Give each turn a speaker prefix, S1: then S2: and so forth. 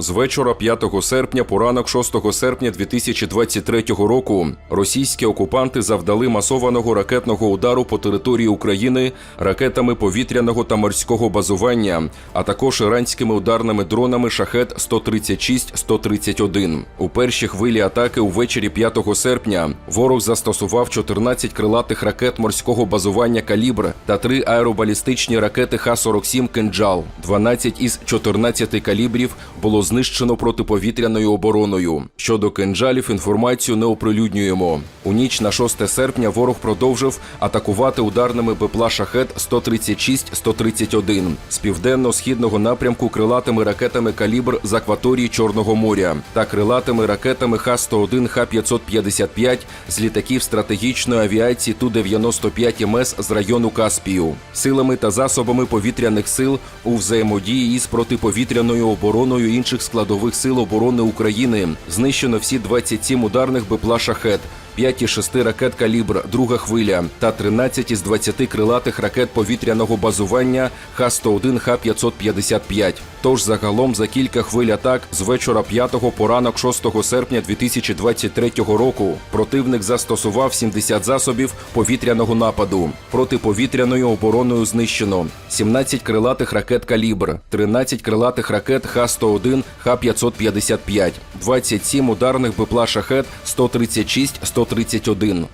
S1: З вечора 5 серпня по ранок 6 серпня 2023 року російські окупанти завдали масованого ракетного удару по території України ракетами повітряного та морського базування, а також іранськими ударними дронами Шахет 136 131 У першій хвилі атаки увечері 5 серпня ворог застосував 14 крилатих ракет морського базування Калібр та три аеробалістичні ракети Х-47 «Кинджал». 12 із 14 калібрів було знищено протиповітряною обороною. Щодо кинджалів, інформацію не оприлюднюємо. У ніч на 6 серпня ворог продовжив атакувати ударними БПЛА «Шахет» 136-131 з південно-східного напрямку крилатими ракетами «Калібр» з акваторії Чорного моря та крилатими ракетами Х-101, Х-555 з літаків стратегічної авіації Ту-95 МС з району Каспію. Силами та засобами повітряних сил у взаємодії із протиповітряною обороною інших складових сил оборони України знищено всі 27 ударних БПЛА «Шахет», 5 із 6 ракет «Калібр», друга хвиля та 13 із 20 крилатих ракет повітряного базування Х-101, Х-555. Тож загалом за кілька хвиль атак з вечора 5 по ранок 6 серпня 2023 року противник застосував 70 засобів повітряного нападу. Протиповітряною обороною знищено 17 крилатих ракет «Калібр», 13 крилатих ракет Х-101, Х-555, 27 ударних БПЛА «Шахет» 136-131,